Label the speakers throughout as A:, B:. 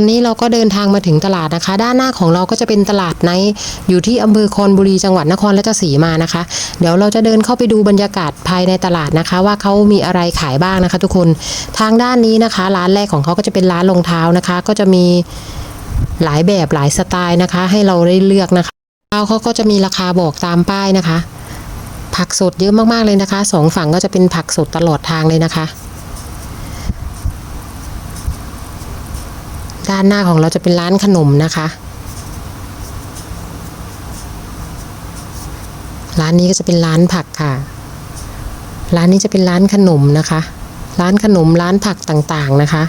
A: ตอนนี้เราก็เดินทางมาถึงตลาดนะคะ ด้านหน้าของเราก็จะเป็นตลาดไนอยู่ที่อำเภอคอนบุรีจังหวัดนครราชสีมานะคะ เดี๋ยวเราจะเดินเข้าไปดูบรรยากาศภายในตลาดนะคะ ว่าเขามีอะไรขายบ้างนะคะ ทุกคนทางด้านนี้นะคะ ร้านแรกของเขาก็จะเป็นร้านรองเท้านะคะ ก็จะมีหลายแบบหลายสไตล์นะคะ ให้เราได้เลือกนะคะเท้าเขาก็จะมีราคาบอกตามป้ายนะคะ ผักสดเยอะมากๆเลยนะคะสองฝั่งก็จะเป็นผักสดตลอดทางเลยนะคะ ด้านหน้าของเราจะเป็นร้านขนมนะคะ ร้านนี้ก็จะเป็นร้านผักค่ะ ร้านนี้จะเป็นร้านขนมนะคะ ร้านขนมร้านผักต่างๆนะคะ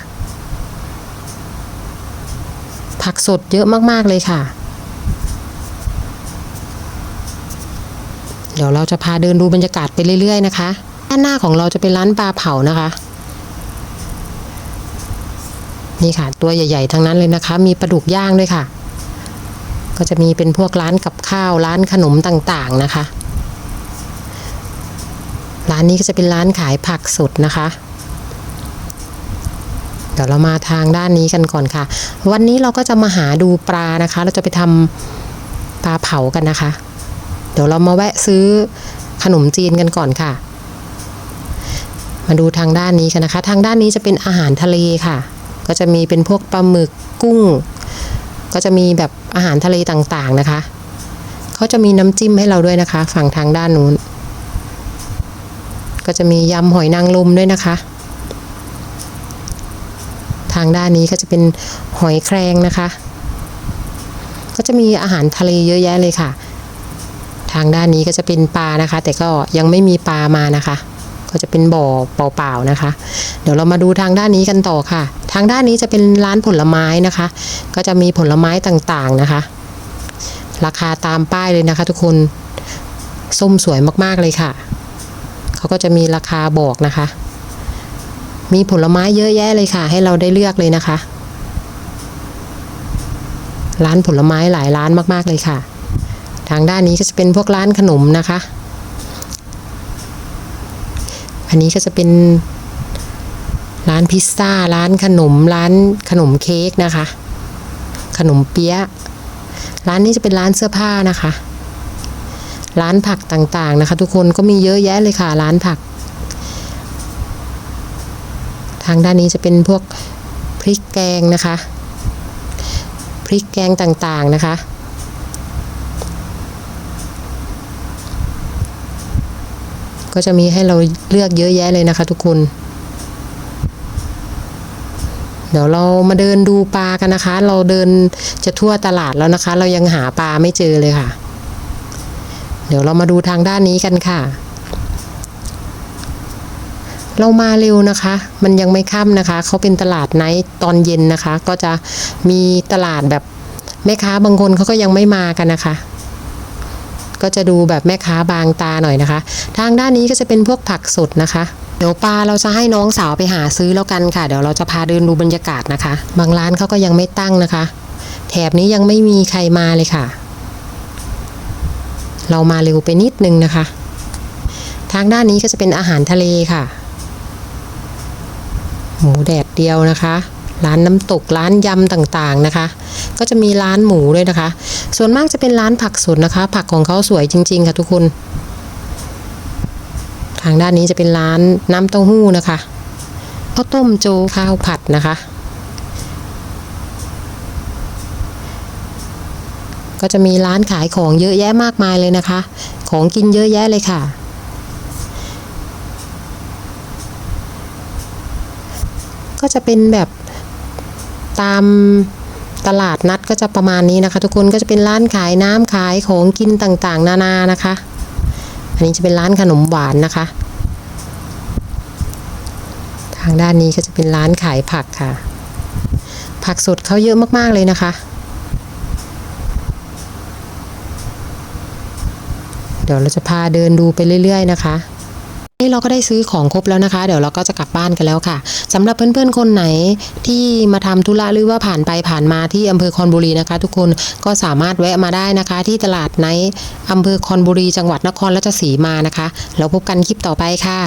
A: ผักสดเยอะมากๆเลยค่ะเดี๋ยวเราจะพาเดินดูบรรยากาศไปเรื่อยๆนะคะ ด้านหน้าของเราจะเป็นร้านปลาเผานะคะ นี่ค่ะ ตัวใหญ่ๆ ทั้งนั้นเลยนะคะ มีปลาดุกย่างด้วยค่ะ ก็จะมีเป็นพวกร้านกับข้าวร้านขนมต่างๆนะคะ ร้านนี้ก็จะเป็นร้านขายผักสดนะคะเดี๋ยวเรามาทางด้านนี้กันก่อนค่ะ วันนี้เราก็จะมาหาดูปลานะคะ เราจะไปทำปลาเผากันนะคะ เดี๋ยวเรามาแวะซื้อขนมจีนกันก่อนค่ะ มาดูทางด้านนี้กันนะคะ ทางด้านนี้จะเป็นอาหารทะเลค่ะ ก็จะมีเป็นพวกปลาหมึกกุ้ง ก็จะมีแบบอาหารทะเลต่างๆนะคะ เขาจะมีน้ำจิ้มให้เราด้วยนะคะ ฝั่งทางด้านนู้น ก็จะมียำหอยนางรมด้วยนะคะ ทางด้านนี้ก็จะเป็นหอยแครงนะคะ ก็จะมีอาหารทะเลเยอะแยะเลยค่ะ ทางด้านนี้ก็จะเป็นปลานะคะ แต่ก็ยังไม่มีปลามานะคะ ก็จะเป็นบ่อเปล่าๆนะคะ เดี๋ยวเรามาดูทางด้านนี้กันต่อค่ะ ทางด้านนี้จะเป็นร้านผลไม้นะคะ ก็จะมีผลไม้ต่างๆนะคะ ราคาตามป้ายเลยนะคะ ทุกคนส้มสวยมากๆเลยค่ะเขาก็จะมีราคาบอกนะคะ มีผลไม้เยอะแยะเลยค่ะ ให้เราได้เลือกเลยนะคะ ร้านผลไม้หลายร้านมากๆเลยค่ะ ทางด้านนี้ก็จะเป็นพวกร้านขนมนะคะ อันนี้ก็จะเป็นร้านพิซซ่า ร้านขนม ร้านขนมเค้กนะคะ ขนมเปี๊ยะ ร้านนี้จะเป็นร้านเสื้อผ้านะคะ ร้านผักต่างๆนะคะ ทุกคนก็มีเยอะแยะเลยค่ะ ร้านผัก ทางด้านนี้จะเป็นพวกพริกแกงนะคะ พริกแกงต่างๆนะคะ ก็จะมีให้เราเลือกเยอะแยะเลยนะคะ ทุกคน เดี๋ยวเรามาเดินดูปลากันนะคะ เราเดินจะทั่วตลาดแล้วนะคะ เรายังหาปลาไม่เจอเลยค่ะ เดี๋ยวเรามาดูทางด้านนี้กันค่ะเรามาเร็วนะคะ มันยังไม่ค่ำนะคะ เขาเป็นตลาดไนท์ตอนเย็นนะคะ ก็จะมีตลาดแบบแม่ค้าบางคนเขาก็ยังไม่มากันนะคะ ก็จะดูแบบแม่ค้าบางตาหน่อยนะคะ ทางด้านนี้ก็จะเป็นพวกผักสดนะคะเดี๋ยวปลาเราจะให้น้องสาวไปหาซื้อแล้วกันค่ะ เดี๋ยวเราจะพาเดินดูบรรยากาศนะคะ บางร้านเขาก็ยังไม่ตั้งนะคะ แถบนี้ยังไม่มีใครมาเลยค่ะ เรามาเร็วไปนิดนึงนะคะ ทางด้านนี้ก็จะเป็นอาหารทะเลค่ะ หมูแดดเดียวนะคะ ร้านน้ำตกร้านยำต่างๆนะคะ ก็จะมีร้านหมูด้วยนะคะ ส่วนมากจะเป็นร้านผักสดนะคะ ผักของเขาสวยจริง ๆ ค่ะทุกคน ทางด้านนี้จะเป็นร้านน้ำเต้าหู้นะคะข้าวต้มโจข้าวผัดนะคะ ก็จะมีร้านขายของเยอะแยะมากมายเลยนะคะ ของกินเยอะแยะเลยค่ะก็จะเป็นแบบตาม ตลาดนัดก็จะประมาณนี้นะคะ ทุกคนก็จะเป็นร้านขายน้ำขายของกินต่างๆ นานานะคะ อันนี้จะเป็นร้านขนมหวานนะคะ ทางด้านนี้ก็จะเป็นร้านขายผักค่ะ ผักสดเขาเยอะมากๆเลยนะคะ เดี๋ยวเราจะพาเดินดูไปเรื่อย ๆ นะคะ นี่เราก็ได้ซื้อของครบแล้วนะคะ เดี๋ยวเราก็จะกลับบ้านกันแล้วค่ะสำหรับเพื่อนๆ คนไหนที่มาทำธุระหรือว่าผ่านไปผ่านมาที่อำเภอคอนบุรีนะคะ ทุกคนก็สามารถแวะมาได้นะคะ ที่ตลาดไนท์อำเภอคอนบุรีจังหวัดนครราชสีมานะคะแล้วพบกันคลิปต่อไปค่ะ